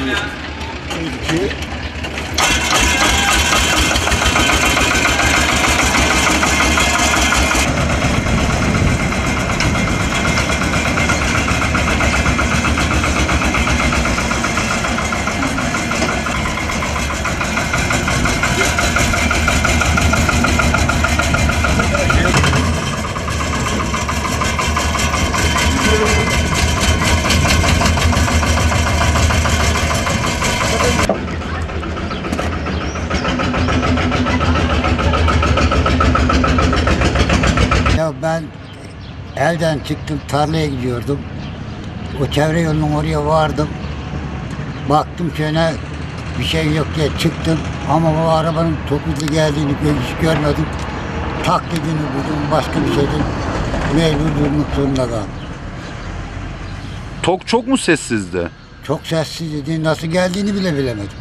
İki. Ya ben elden çıktım tarlaya gidiyordum. O çevre yolunun oraya vardım. Baktım şöyle bir şey yok diye çıktım. Ama bu arabanın topuzlu geldiğini hiç görmedim. Taklidini buldum başka bir şeyden mecbur durmak zorunda kaldım. Tok çok mu sessizdi? Çok sessizdi. Nasıl geldiğini bile bilemedim.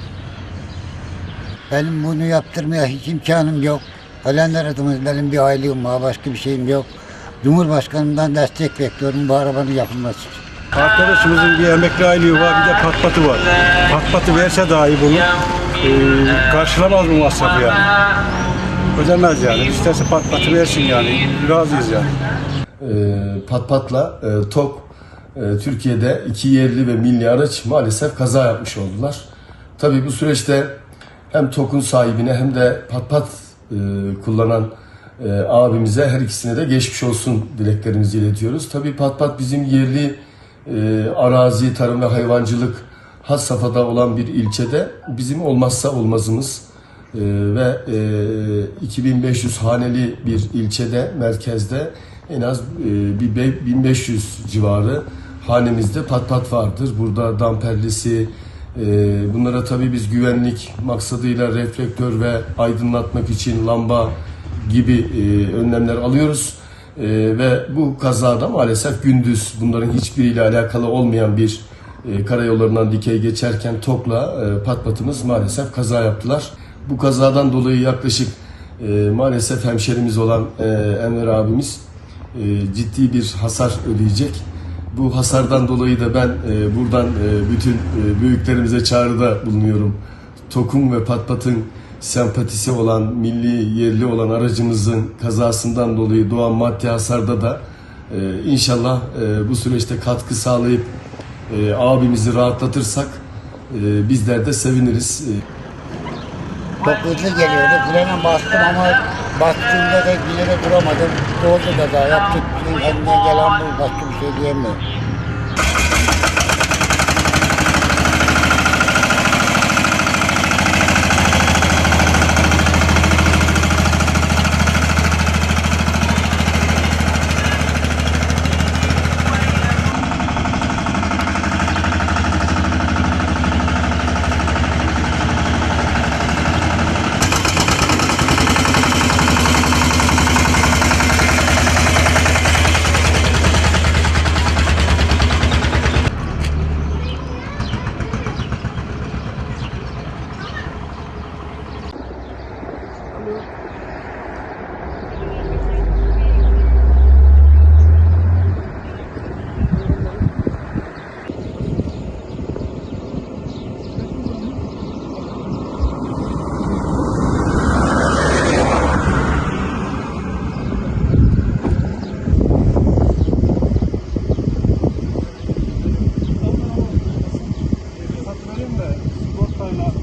Benim bunu yaptırmaya hiç imkanım yok. Ölenler adımız benim bir aylığım var. Başka bir şeyim yok. Cumhurbaşkanından destek bekliyorum bu arabanın yapılması için. Arkadaşımızın bir emekli aylığı var, bir de patpatı var. Patpatı verse dahi bunu e, karşılamaz bu masrafı yani. Ödemez yani. İsterse patpatı versin yani. Razıyız yani. e, Patpat'la e, TOK e, Türkiye'de iki yerli ve milli araç maalesef kaza yapmış oldular. Tabii bu süreçte hem TOK'un sahibine hem de Patpat e, kullanan e, abimize her ikisine de geçmiş olsun dileklerimizi iletiyoruz. Tabii Patpat bizim yerli e, arazi, tarım ve hayvancılık has safhada olan bir ilçede bizim olmazsa olmazımız. Ee, ve e, 2500 haneli bir ilçede, merkezde en az e, bir be- 1500 civarı hanemizde patpat vardır. Burada damperlisi, e, bunlara tabii biz güvenlik maksadıyla reflektör ve aydınlatmak için lamba gibi e, önlemler alıyoruz. E, ve bu kazada maalesef gündüz bunların hiçbiriyle alakalı olmayan bir e, karayollarından dikey geçerken TOK'la e, patpatımız maalesef kaza yaptılar. Bu kazadan dolayı yaklaşık maalesef hemşerimiz olan Enver abimiz ciddi bir hasar ödeyecek. Bu hasardan dolayı da ben e, buradan e, bütün e, büyüklerimize çağrıda bulunuyorum. TOK'un ve Patpat'ın sempatisi olan, milli yerli olan aracımızın kazasından dolayı doğan maddi hasarda da e, inşallah e, bu süreçte katkı sağlayıp e, abimizi rahatlatırsak e, bizler de seviniriz. Çok hızlı geliyordu. Frene bastım ama bastığımda da bir duramadım. Oldu da daha yaptık. Elinden gelen bu. Başka bir şey diyemiyorum. probably not